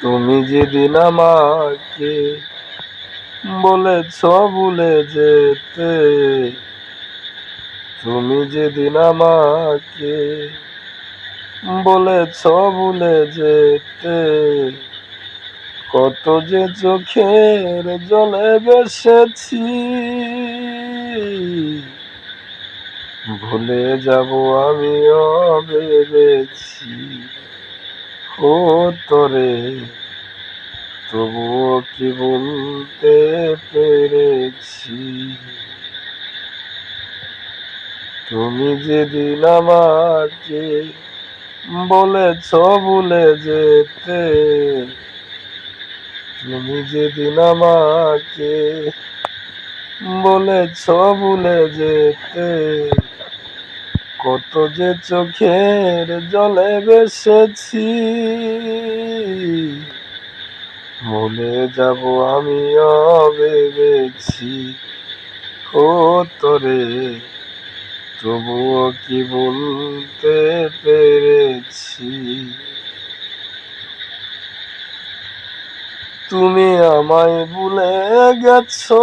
তুমি যেদিন আমাকে বলেছ ভুলে যেতে, তুমি যেদিন আমাকে বলেছ ভুলে যেতে, কত যে চোখের জলে বেসেছি ভুলে যাব আমিও ভেবেছি। ও তোরে, তবুও কি বলতে পেরেছি? তুমি যেদিন আমাকে বলেছ ভুলে যেতে, তুমি যেদিন আমাকে বলেছ ভুলে যেতে কত যে চোখের জলে বেসেছি। ভুলে যাব আমিও ভেবেছি ও তোরে, তবুও কি বলতে পেরেছি? তুমি আমায় ভুলে গেছো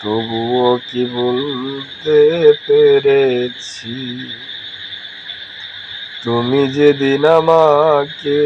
তবুও কি বলতে পেরেছি? তুমি যেদিন আমাকে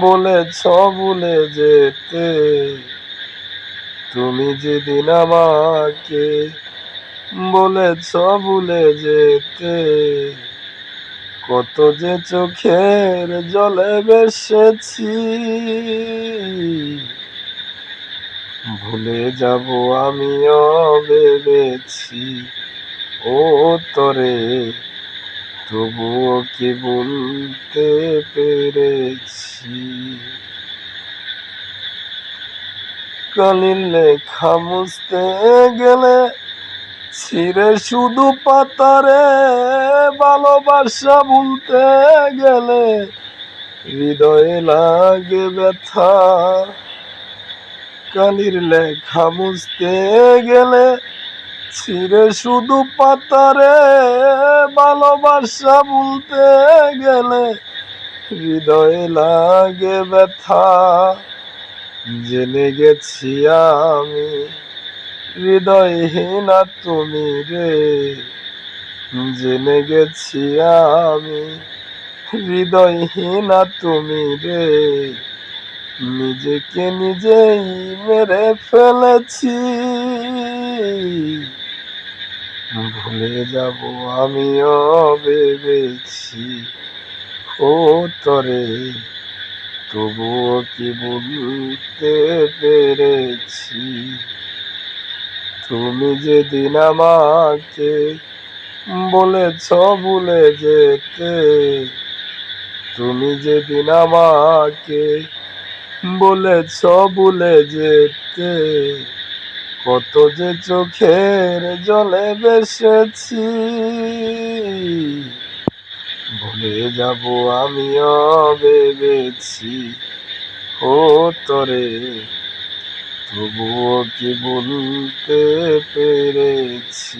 বলেছ ভুলে যেতে, তুমি যেদিন আমাকে বলেছ ভুলে যেতে, কত যে চোখের জলে বেসেছি ভুলে যাব আমিও ভেবেছি। ও তোরে, তবুও কি বলতে পেরেছি? কালির লেখা মুছতে গেলে ছিঁড়ে শুধু পাতারে, ভালোবাসা ভুলতে গেলে হৃদয়ে লাগে ব্যথা। কালির লেখা মুছতে গেলে ছিঁড়ে শুধু পাতারে ভালোবাসা বলতে গেলে হৃদয়ে লাগে ব্যথা। জেনে গেছি আমি, হৃদয়হীনা তুমি রে। জেনে গেছি আমি, হৃদয়হীনা তুমি রে। নিজেকে নিজেই মেরে ফেলেছি। ভুলে যাব আমিও ভেবেছি, ও তরে, তবুও কি বলতে পেরেছি? তুমি যেদিন আমাকে বলেছ ভুলে যেতে, তুমি যেদিন আমাকে বলেছ ভুলে যেতে। কত যে চোখের জলে বেসেছি। ভুলে যাব আমিও ভেবেছি ও তোরে, তবুও কি বলতে পেরেছি?